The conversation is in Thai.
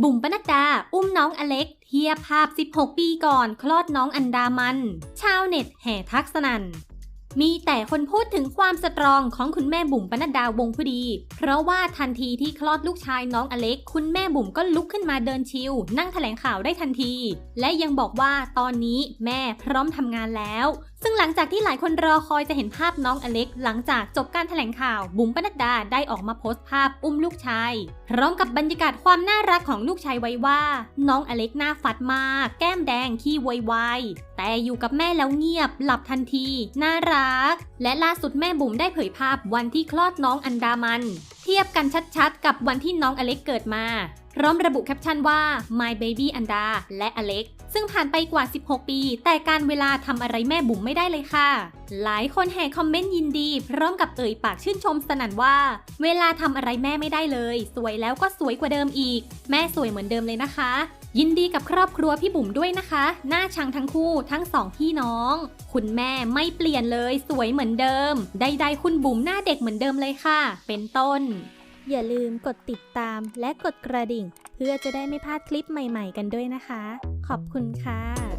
บุ๋มปนัดดา อุ้มน้องอเล็ก เทียบภาพ 16 ปีก่อนคลอดน้องอันดามัน ชาวเน็ตแห่ทักสนันมีแต่คนพูดถึงความสตรองของคุณแม่บุ๋มปนัดดาวงผู้ดี เพราะว่าทันทีที่คลอดลูกชายน้องอเล็ก คุณแม่บุ๋มก็ลุกขึ้นมาเดินชิลนั่งแถลงข่าวได้ทันที และยังบอกว่าตอนนี้แม่พร้อมทำงานแล้ว ซึ่งหลังจากที่หลายคนรอคอยจะเห็นภาพน้องอเล็ก หลังจากจบการแถลงข่าว บุ๋มปนัดดาได้ออกมาโพสต์ภาพอุ้มลูกชาย พร้อมกับบรรยากาศความน่ารักของลูกชายไว้ว่า น้องอเล็กหน้าฟัดมาก แก้มแดงขี้ไวๆแต่อยู่กับแม่แล้วเงียบ หลับทันที น่ารัก และล่าสุดแม่บุ๋มได้เผยภาพวันที่คลอดน้องอันดามัน เทียบกันชัดๆ กับวันที่น้องอเล็กเกิดมา พร้อมระบุแคปชั่นว่า My Baby อันดาและอเล็ก ซึ่งผ่านไปกว่า 16 ปี แต่การเวลาทำอะไรแม่บุ๋มไม่ได้เลยค่ะ หลายคนแห่คอมเมนต์ยินดี พร้อมกับเอ่ยปากชื่นชมสนั่นว่า เวลาทำอะไรแม่ไม่ได้เลย สวยแล้วก็สวยกว่าเดิมอีก แม่สวยเหมือนเดิมเลยนะคะ ยินดีกับครอบครัวพี่บุ๋มด้วยนะคะ หน้าชังทั้งคู่ทั้งสองพี่น้อง คุณแม่ไม่เปลี่ยนเลยสวยเหมือนเดิม ใดๆคุณบุ๋มหน้าเด็กเหมือนเดิมเลยค่ะ เป็นต้น อย่าลืมกดติดตามและกดกระดิ่ง เพื่อจะได้ไม่พลาดคลิปใหม่ ๆ กันด้วยนะคะ ขอบคุณค่ะ